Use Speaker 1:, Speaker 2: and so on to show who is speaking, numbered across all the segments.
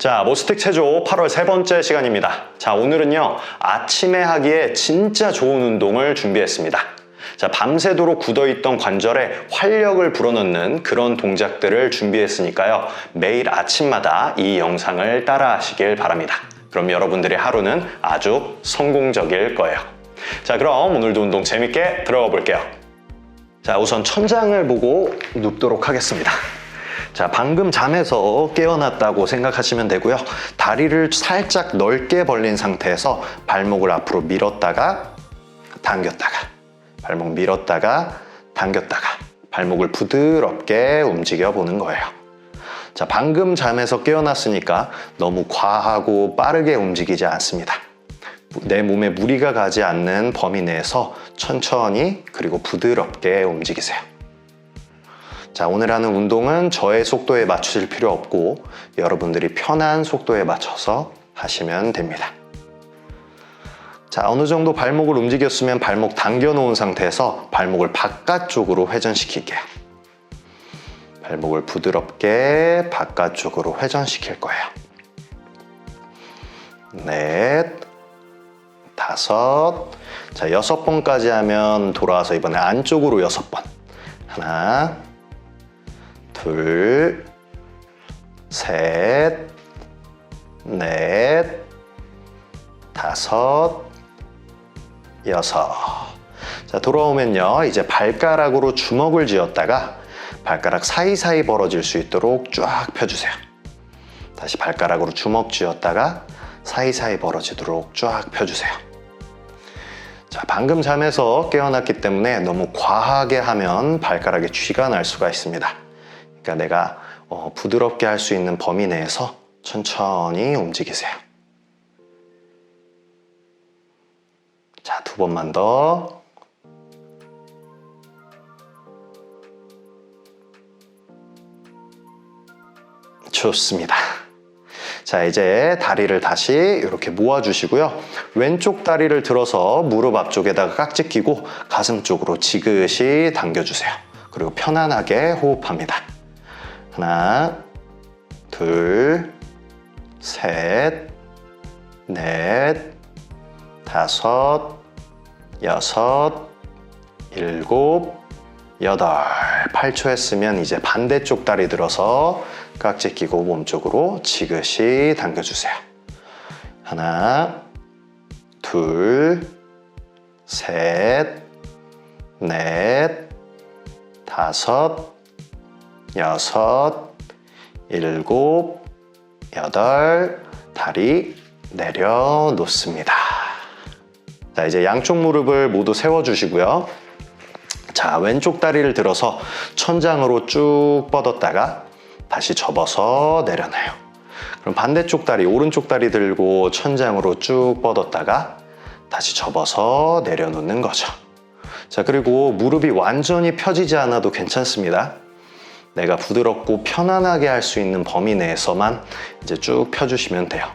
Speaker 1: 자, 모스틱 체조 8월 세 번째 시간입니다. 자, 오늘은요, 아침에 하기에 진짜 좋은 운동을 준비했습니다. 자, 밤새도록 굳어있던 관절에 활력을 불어넣는 그런 동작들을 준비했으니까요. 매일 아침마다 이 영상을 따라 하시길 바랍니다. 그럼 여러분들의 하루는 아주 성공적일 거예요. 자, 그럼 오늘도 운동 재밌게 들어가 볼게요. 자, 우선 천장을 보고 눕도록 하겠습니다. 자, 방금 잠에서 깨어났다고 생각하시면 되고요. 다리를 살짝 넓게 벌린 상태에서 발목을 앞으로 밀었다가 당겼다가 발목 밀었다가 당겼다가 발목을 부드럽게 움직여 보는 거예요. 자, 방금 잠에서 깨어났으니까 너무 과하고 빠르게 움직이지 않습니다. 내 몸에 무리가 가지 않는 범위 내에서 천천히 그리고 부드럽게 움직이세요. 자, 오늘 하는 운동은 저의 속도에 맞추실 필요 없고 여러분들이 편한 속도에 맞춰서 하시면 됩니다. 자, 어느 정도 발목을 움직였으면 발목 당겨 놓은 상태에서 발목을 바깥쪽으로 회전시킬게요. 발목을 부드럽게 바깥쪽으로 회전시킬 거예요. 넷, 다섯, 자, 여섯 번까지 하면 돌아와서 이번에 안쪽으로 여섯 번. 하나, 둘, 셋, 넷, 다섯, 여섯. 자, 돌아오면요. 이제 발가락으로 주먹을 쥐었다가 발가락 사이사이 벌어질 수 있도록 쫙 펴주세요. 다시 발가락으로 주먹 쥐었다가 사이사이 벌어지도록 쫙 펴주세요. 자, 방금 잠에서 깨어났기 때문에 너무 과하게 하면 발가락에 쥐가 날 수가 있습니다. 그러니까 내가 어, 부드럽게 할 수 있는 범위 내에서 천천히 움직이세요. 자, 두 번만 더. 좋습니다. 자, 이제 다리를 다시 이렇게 모아주시고요. 왼쪽 다리를 들어서 무릎 앞쪽에다가 깍지 끼고 가슴 쪽으로 지그시 당겨주세요. 그리고 편안하게 호흡합니다. 하나, 둘, 셋, 넷, 다섯, 여섯, 일곱, 여덟. 8초 했으면 이제 반대쪽 다리 들어서 깍지 끼고 몸쪽으로 지그시 당겨주세요. 하나, 둘, 셋, 넷, 다섯, 여섯, 일곱, 여덟, 다리 내려놓습니다. 자, 이제 양쪽 무릎을 모두 세워주시고요. 자, 왼쪽 다리를 들어서 천장으로 쭉 뻗었다가 다시 접어서 내려놔요. 그럼 반대쪽 다리, 오른쪽 다리 들고 천장으로 쭉 뻗었다가 다시 접어서 내려놓는 거죠. 자, 그리고 무릎이 완전히 펴지지 않아도 괜찮습니다. 내가 부드럽고 편안하게 할 수 있는 범위 내에서만 이제 쭉 펴주시면 돼요.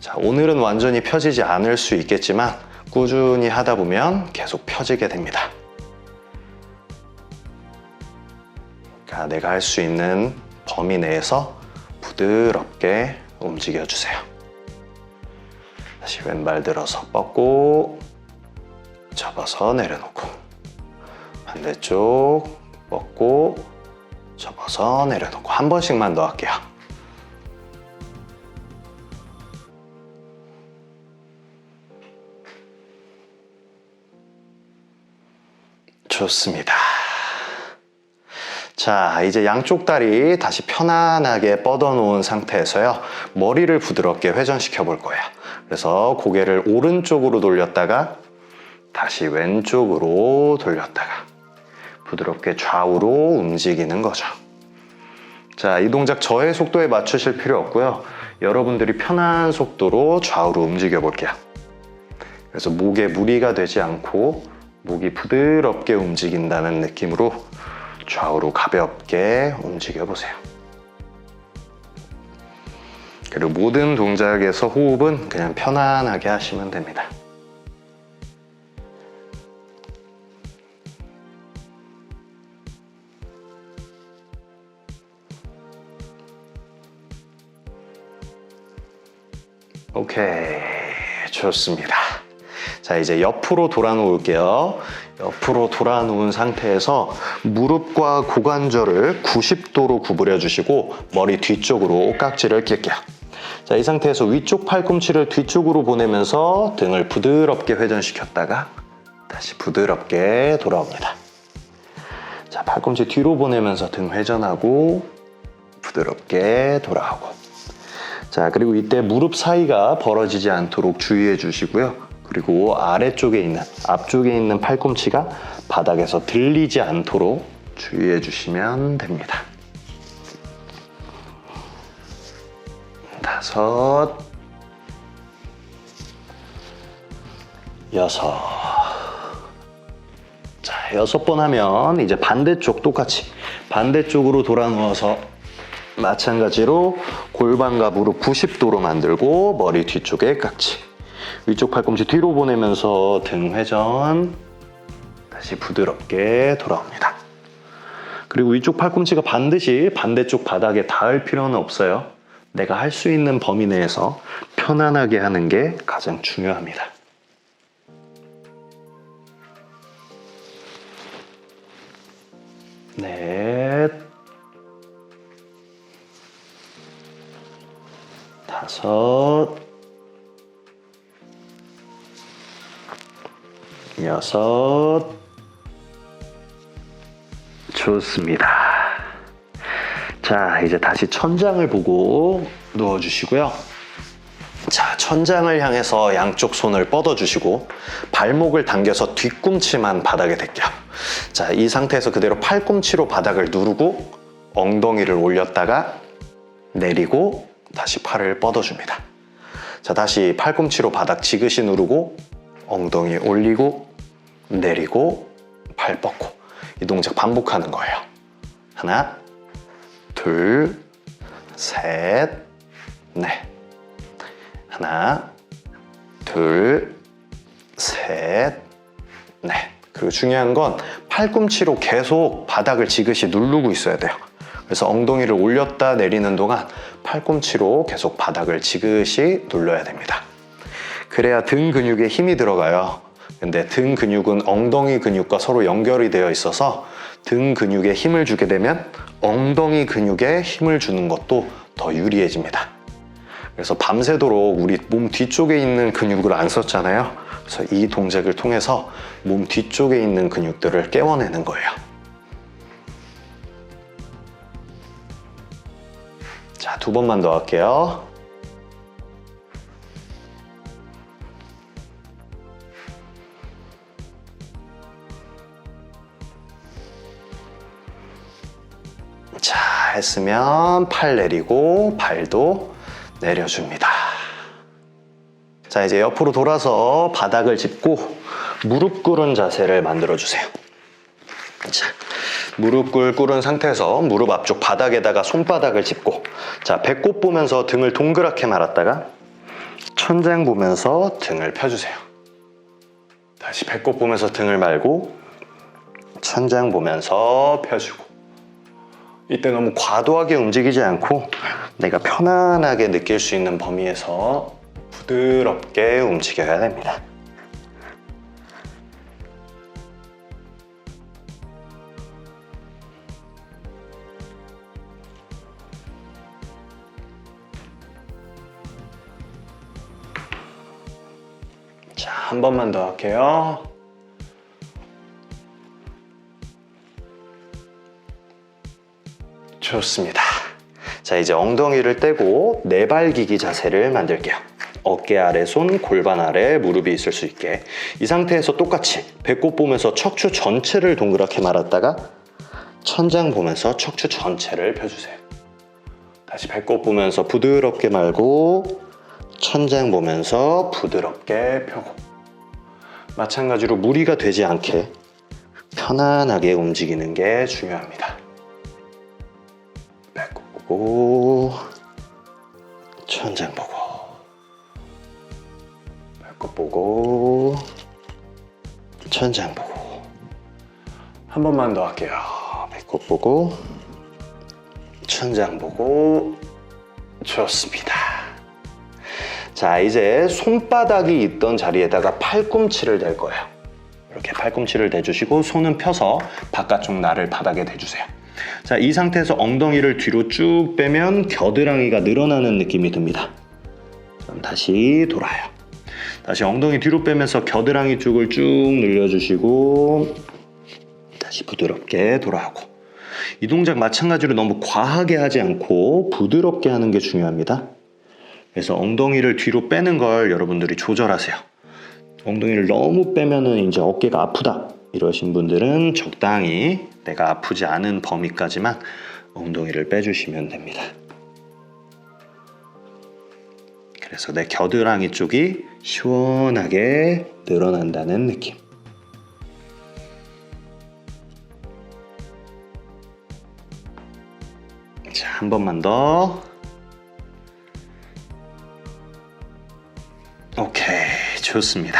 Speaker 1: 자, 오늘은 완전히 펴지지 않을 수 있겠지만 꾸준히 하다 보면 계속 펴지게 됩니다. 그러니까 내가 할 수 있는 범위 내에서 부드럽게 움직여 주세요. 다시 왼발 들어서 뻗고 접어서 내려놓고 반대쪽 뻗고 접어서 내려놓고 한 번씩만 더 할게요. 좋습니다. 자, 이제 양쪽 다리 다시 편안하게 뻗어 놓은 상태에서요. 머리를 부드럽게 회전시켜 볼 거예요. 그래서 고개를 오른쪽으로 돌렸다가 다시 왼쪽으로 돌렸다가 부드럽게 좌우로 움직이는 거죠. 자, 이 동작 저의 속도에 맞추실 필요 없고요. 여러분들이 편한 속도로 좌우로 움직여 볼게요. 그래서 목에 무리가 되지 않고 목이 부드럽게 움직인다는 느낌으로 좌우로 가볍게 움직여 보세요. 그리고 모든 동작에서 호흡은 그냥 편안하게 하시면 됩니다. 좋습니다. 자, 이제 옆으로 돌아 놓을게요. 옆으로 돌아 놓은 상태에서 무릎과 고관절을 90도로 구부려 주시고 머리 뒤쪽으로 깍지를 낄게요. 자, 이 상태에서 위쪽 팔꿈치를 뒤쪽으로 보내면서 등을 부드럽게 회전시켰다가 다시 부드럽게 돌아옵니다. 자, 팔꿈치 뒤로 보내면서 등 회전하고 부드럽게 돌아오고. 자, 그리고 이때 무릎 사이가 벌어지지 않도록 주의해 주시고요. 그리고 아래쪽에 있는, 앞쪽에 있는 팔꿈치가 바닥에서 들리지 않도록 주의해 주시면 됩니다. 다섯, 여섯. 자, 여섯 번 하면 이제 반대쪽 똑같이 반대쪽으로 돌아 누워서 마찬가지로 골반과 무릎 90도로 만들고 머리 뒤쪽에 깍지. 위쪽 팔꿈치 뒤로 보내면서 등 회전. 다시 부드럽게 돌아옵니다. 그리고 위쪽 팔꿈치가 반드시 반대쪽 바닥에 닿을 필요는 없어요. 내가 할 수 있는 범위 내에서 편안하게 하는 게 가장 중요합니다. 넷, 다섯, 여섯, 좋습니다. 자, 이제 다시 천장을 보고 누워주시고요. 자, 천장을 향해서 양쪽 손을 뻗어주시고 발목을 당겨서 뒤꿈치만 바닥에 댈게요. 자, 이 상태에서 그대로 팔꿈치로 바닥을 누르고 엉덩이를 올렸다가 내리고 다시 팔을 뻗어줍니다. 자, 다시 팔꿈치로 바닥 지그시 누르고 엉덩이 올리고 내리고 팔 뻗고 이 동작 반복하는 거예요. 하나, 둘, 셋, 넷. 하나, 둘, 셋, 넷. 그리고 중요한 건 팔꿈치로 계속 바닥을 지그시 누르고 있어야 돼요. 그래서 엉덩이를 올렸다 내리는 동안 팔꿈치로 계속 바닥을 지그시 눌러야 됩니다. 그래야 등 근육에 힘이 들어가요. 근데 등 근육은 엉덩이 근육과 서로 연결이 되어 있어서 등 근육에 힘을 주게 되면 엉덩이 근육에 힘을 주는 것도 더 유리해집니다. 그래서 밤새도록 우리 몸 뒤쪽에 있는 근육을 안 썼잖아요. 그래서 이 동작을 통해서 몸 뒤쪽에 있는 근육들을 깨워내는 거예요. 두 번만 더 할게요. 자, 했으면 팔 내리고 발도 내려줍니다. 자, 이제 옆으로 돌아서 바닥을 짚고 무릎 꿇은 자세를 만들어 주세요. 자, 무릎 꿇 꿇은 상태에서 무릎 앞쪽 바닥에다가 손바닥을 짚고 자, 배꼽 보면서 등을 동그랗게 말았다가 천장 보면서 등을 펴주세요. 다시 배꼽 보면서 등을 말고 천장 보면서 펴주고 이때 너무 과도하게 움직이지 않고 내가 편안하게 느낄 수 있는 범위에서 부드럽게 움직여야 됩니다. 한 번만 더 할게요. 좋습니다. 자, 이제 엉덩이를 떼고 내발기기 자세를 만들게요. 어깨 아래 손, 골반 아래 무릎이 있을 수 있게. 이 상태에서 똑같이 배꼽 보면서 척추 전체를 동그랗게 말았다가 천장 보면서 척추 전체를 펴주세요. 다시 배꼽 보면서 부드럽게 말고 천장 보면서 부드럽게 펴고 마찬가지로 무리가 되지 않게 편안하게 움직이는 게 중요합니다. 배꼽 보고 천장 보고 배꼽 보고 천장 보고 한 번만 더 할게요. 배꼽 보고 천장 보고 좋습니다. 자, 이제 손바닥이 있던 자리에다가 팔꿈치를 댈 거예요. 이렇게 팔꿈치를 대주시고 손은 펴서 바깥쪽 날을 바닥에 대주세요. 자, 이 상태에서 엉덩이를 뒤로 쭉 빼면 겨드랑이가 늘어나는 느낌이 듭니다. 그럼 다시 돌아요. 다시 엉덩이 뒤로 빼면서 겨드랑이 쪽을 쭉 늘려주시고 다시 부드럽게 돌아오고 이 동작 마찬가지로 너무 과하게 하지 않고 부드럽게 하는 게 중요합니다. 그래서 엉덩이를 뒤로 빼는 걸 여러분들이 조절하세요. 엉덩이를 너무 빼면은 이제 어깨가 아프다 이러신 분들은 적당히 내가 아프지 않은 범위까지만 엉덩이를 빼주시면 됩니다. 그래서 내 겨드랑이 쪽이 시원하게 늘어난다는 느낌. 자, 한 번만 더. 좋습니다.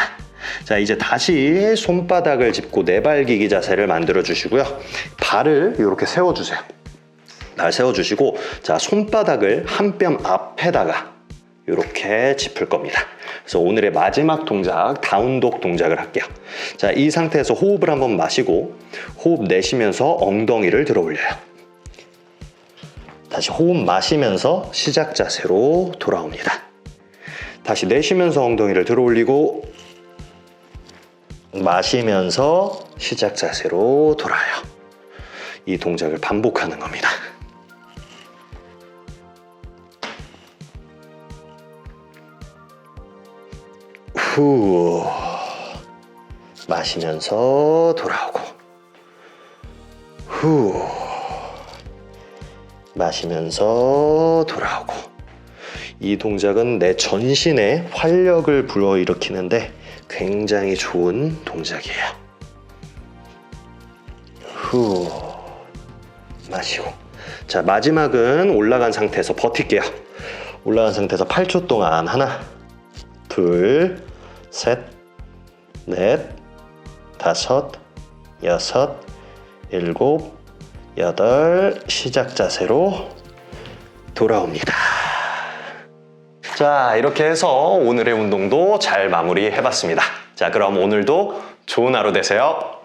Speaker 1: 자, 이제 다시 손바닥을 짚고 내발기기 자세를 만들어 주시고요. 발을 이렇게 세워 주세요. 발 세워 주시고 자, 손바닥을 한 뼘 앞에다가 이렇게 짚을 겁니다. 그래서 오늘의 마지막 동작, 다운독 동작을 할게요. 자, 이 상태에서 호흡을 한번 마시고 호흡 내쉬면서 엉덩이를 들어 올려요. 다시 호흡 마시면서 시작 자세로 돌아옵니다. 다시 내쉬면서 엉덩이를 들어 올리고 마시면서 시작 자세로 돌아요. 이 동작을 반복하는 겁니다. 후 마시면서 돌아오고 후 마시면서 돌아오고 이 동작은 내 전신에 활력을 불어일으키는데 굉장히 좋은 동작이에요. 후 마시고 자 마지막은 올라간 상태에서 버틸게요. 올라간 상태에서 8초 동안 하나 둘 셋, 넷, 다섯, 여섯, 일곱, 여덟, 시작 자세로 돌아옵니다. 자, 이렇게 해서 오늘의 운동도 잘 마무리해 봤습니다. 자, 그럼 오늘도 좋은 하루 되세요.